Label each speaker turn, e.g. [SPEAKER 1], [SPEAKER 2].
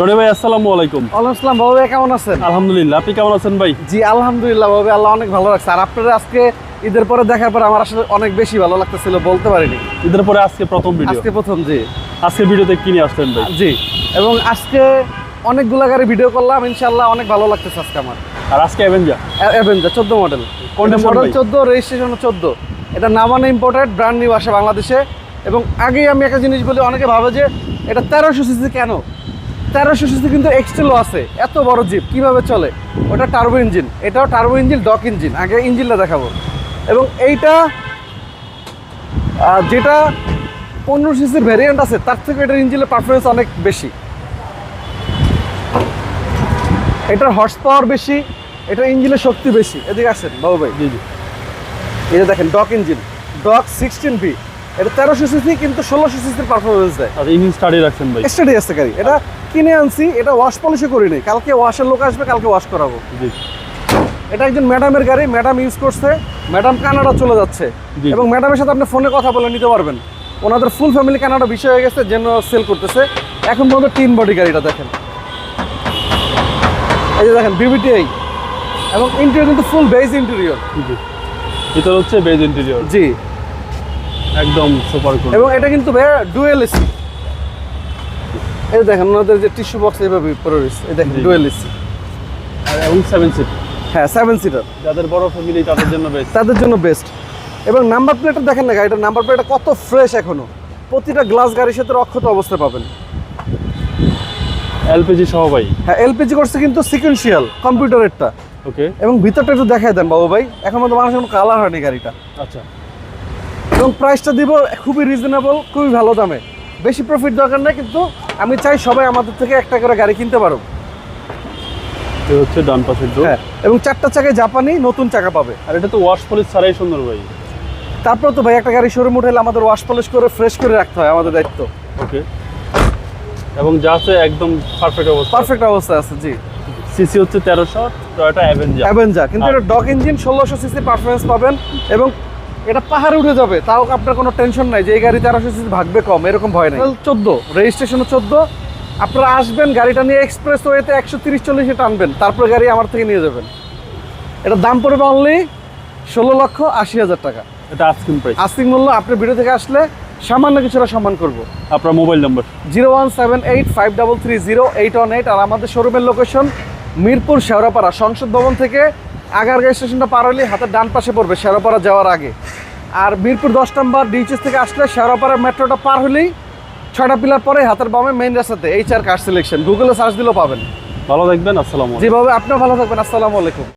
[SPEAKER 1] রনি ভাই আসসালামু আলাইকুম।
[SPEAKER 2] আসসালাম বাবু ভাই কেমন আছেন?
[SPEAKER 1] আলহামদুলিল্লাহ আপনি কেমন আছেন ভাই?
[SPEAKER 2] জি আলহামদুলিল্লাহ বাবু আল্লাহ অনেক ভালো রাখছে। আর আপনারা আজকে ঈদের পরে দেখার পর আমার আসলে অনেক বেশি ভালো লাগতেছিল বলতে পারিনি।
[SPEAKER 1] ঈদের পরে আজকে প্রথম ভিডিও
[SPEAKER 2] আজকে প্রথম জি।
[SPEAKER 1] আজকে ভিডিওতে কি নিয়ে আসলেন ভাই?
[SPEAKER 2] জি এবং আজকে অনেকগুলা গাড়ি ভিডিও করলাম ইনশাল্লাহ অনেক ভালো লাগতেছে আজকে আমার।
[SPEAKER 1] আর আজকে অ্যাভেঞ্জার
[SPEAKER 2] অ্যাভেঞ্জার চোদ্দ মডেল
[SPEAKER 1] কোনটা
[SPEAKER 2] মডেল? চোদ্দ রেজিস্ট্রেশন চোদ্দ। এটা নামানো ইম্পোর্টেড ব্র্যান্ড নিউ আসে বাংলাদেশে। এবং আগেই আমি একটা জিনিস বলি অনেকে ভাবে যে এটা তেরোশো সিসি কেন? তেরোশো সিসি কিন্তু এক্সটেলও আছে। এত বড় জিপ কীভাবে চলে? ওটা টার্বো ইঞ্জিন এটাও টার্বো ইঞ্জিন ডক ইঞ্জিন আগে ইঞ্জিনটা দেখাবো। এবং এইটা যেটা পনেরো সিসির ভ্যারিয়েন্ট আছে তার থেকে এটার ইঞ্জিনের পারফরমেন্স অনেক বেশি। এটার হর্স পাওয়ার বেশি এটা ইঞ্জিনের শক্তি বেশি। এদিকে আসেন বাবু ভাই।
[SPEAKER 1] জি জি।
[SPEAKER 2] এই যে দেখেন doc engine doc sixteen P এটা তেরোশো সিসি কিন্তু ষোলোশো সিসির পারফরমেন্স দেয়।
[SPEAKER 1] আর ইঞ্জিন স্টাডি রাখছেন ভাই।
[SPEAKER 2] স্টাডি আছে গাড়ি। এটা কিনে আনছি এটা ওয়াশ পলিশও করিনি। কালকে ওয়াশের লোক আসবে কালকে ওয়াশ করাবো।
[SPEAKER 1] জি।
[SPEAKER 2] এটা একজন ম্যাডামের গাড়ি ম্যাডাম ইউজ করছে। ম্যাডাম কানাডা চলে যাচ্ছে। এবং ম্যাডামের সাথে আপনি ফোনে কথা বলে নিতে পারবেন। ওনাদের ফুল ফ্যামিলি কানাডা বিষয় হয়ে গেছে যেন সেল করতেছে। এখন পর্যন্ত তিন বডি গাড়িটা দেখেন। এই যে দেখেন বিবিটিআই এবং ইন্টেরিয়র কিন্তু ফুল বেজ ইন্টেরিয়র
[SPEAKER 1] জি। ভিতর হচ্ছে বেজ ইন্টেরিয়র
[SPEAKER 2] জি।
[SPEAKER 1] একদম সুপার কুল
[SPEAKER 2] এবং এটা কিন্তু ভাইয়া ডুয়েল এসি এই দেখেন ওনাদের যে টিস্যু বক্স এইভাবে পরে রয়েছে। এই দেখেন ডুয়েল এসি
[SPEAKER 1] এবং সেভেন সিট
[SPEAKER 2] হ্যাঁ সেভেন সিটার
[SPEAKER 1] যাদের বড় ফ্যামিলি তাদের জন্য বেস্ট
[SPEAKER 2] তাদের জন্য বেস্ট এবং নাম্বার প্লেটটা দেখেন না গাড়িটার নাম্বার প্লেটটা কত ফ্রেশ এখনও। প্রতিটা গ্লাস গাড়ির সাথে অক্ষত অবস্থায় পাবেন।
[SPEAKER 1] এলপিজি সহ ভাই।
[SPEAKER 2] হ্যাঁ এলপিজি করছে কিন্তু সিকুয়েন্সিয়াল কম্পিউটারেরটা
[SPEAKER 1] ওকে
[SPEAKER 2] এবং ভিতরটা একটু দেখাই দেন বাবু ভাই এখন মতো মানুষের কোনো কালার হয়নি গাড়িটা।
[SPEAKER 1] আচ্ছা।
[SPEAKER 2] এবং প্রাইসটা দিব খুবই রিজনেবল খুবই ভালো দামে। বেশি প্রফিট দরকার নেই কিন্তু আমি চাই সবাই আমাদের থেকে একটা করে গাড়ি কিনতে পারো
[SPEAKER 1] এ হচ্ছে ডান পাশের ডোর
[SPEAKER 2] হ্যাঁ এবং চারটা চাকায় জাপানি নতুন চাকা পাবে।
[SPEAKER 1] আর এটা তো ওয়াশ পলিশ ছাড়াই সুন্দর ভাই।
[SPEAKER 2] তারপর তো ভাই একটা গাড়ি শোরুম উঠালে আমাদের ওয়াশ পলিশ করে ফ্রেশ করে রাখতে হয় আমাদের দায়িত্ব।
[SPEAKER 1] ওকে এবং যা আছে একদম পারফেক্ট অবস্থা।
[SPEAKER 2] পারফেক্ট অবস্থা আছে জি।
[SPEAKER 1] সিসি হচ্ছে তেরোশো টয়োটা অ্যাভেঞ্জার
[SPEAKER 2] অ্যাভেঞ্জা কিন্তু এটা ডক ইঞ্জিন ষোলোশো সিসি পারফরমেন্স পাবেন এবং এটা পাহাড়ে উঠে যাবে তাও আপনার কোনো টেনশন নাই যে এই গাড়িতে তেরোশো সিসি ভাগবে কম এরকম ভয় নাই। চোদ্দ রেজিস্ট্রেশনও চোদ্দ আপনারা আসবেন গাড়িটা নিয়ে এক্সপ্রেস ওয়েতে একশো তিরিশ চল্লিশে টানবেন তারপরে গাড়ি আমার থেকে নিয়ে যাবেন। এটার দাম পড়বে অনলি ষোলো লক্ষ আশি হাজার টাকা।
[SPEAKER 1] এটা আজকিন প্রাইস
[SPEAKER 2] আস্তিক মূল্য আপনার ভিডিও থেকে আসলে সামান্য কিছুটা সম্মান করব।
[SPEAKER 1] আপনার mobile number
[SPEAKER 2] zero one seven eight five double three zero eight one eight আর আমাদের শোরুমের লোকেশন মিরপুর শেওড়াপাড়া সংসদ ভবন থেকে আগারগাঁও স্টেশনটা পার হলেই হাতের ডান পাশে পড়বে শেওড়াপাড়া যাওয়ার আগে। আর মিরপুর দশ নম্বর ডিএইচএস থেকে আসলে শেয়ারপাড়া মেট্রোটা পার হলেই ছয়টা পিলার পরে হাতের বামে মেইন রাস্তাতে এইচ আর কার সিলেকশন গুগলে সার্চ দিলেও পাবেন।
[SPEAKER 1] ভালো থাকবেন আসসালাম
[SPEAKER 2] যেভাবে আপনিও ভালো থাকবেন আসসালামু আলাইকুম।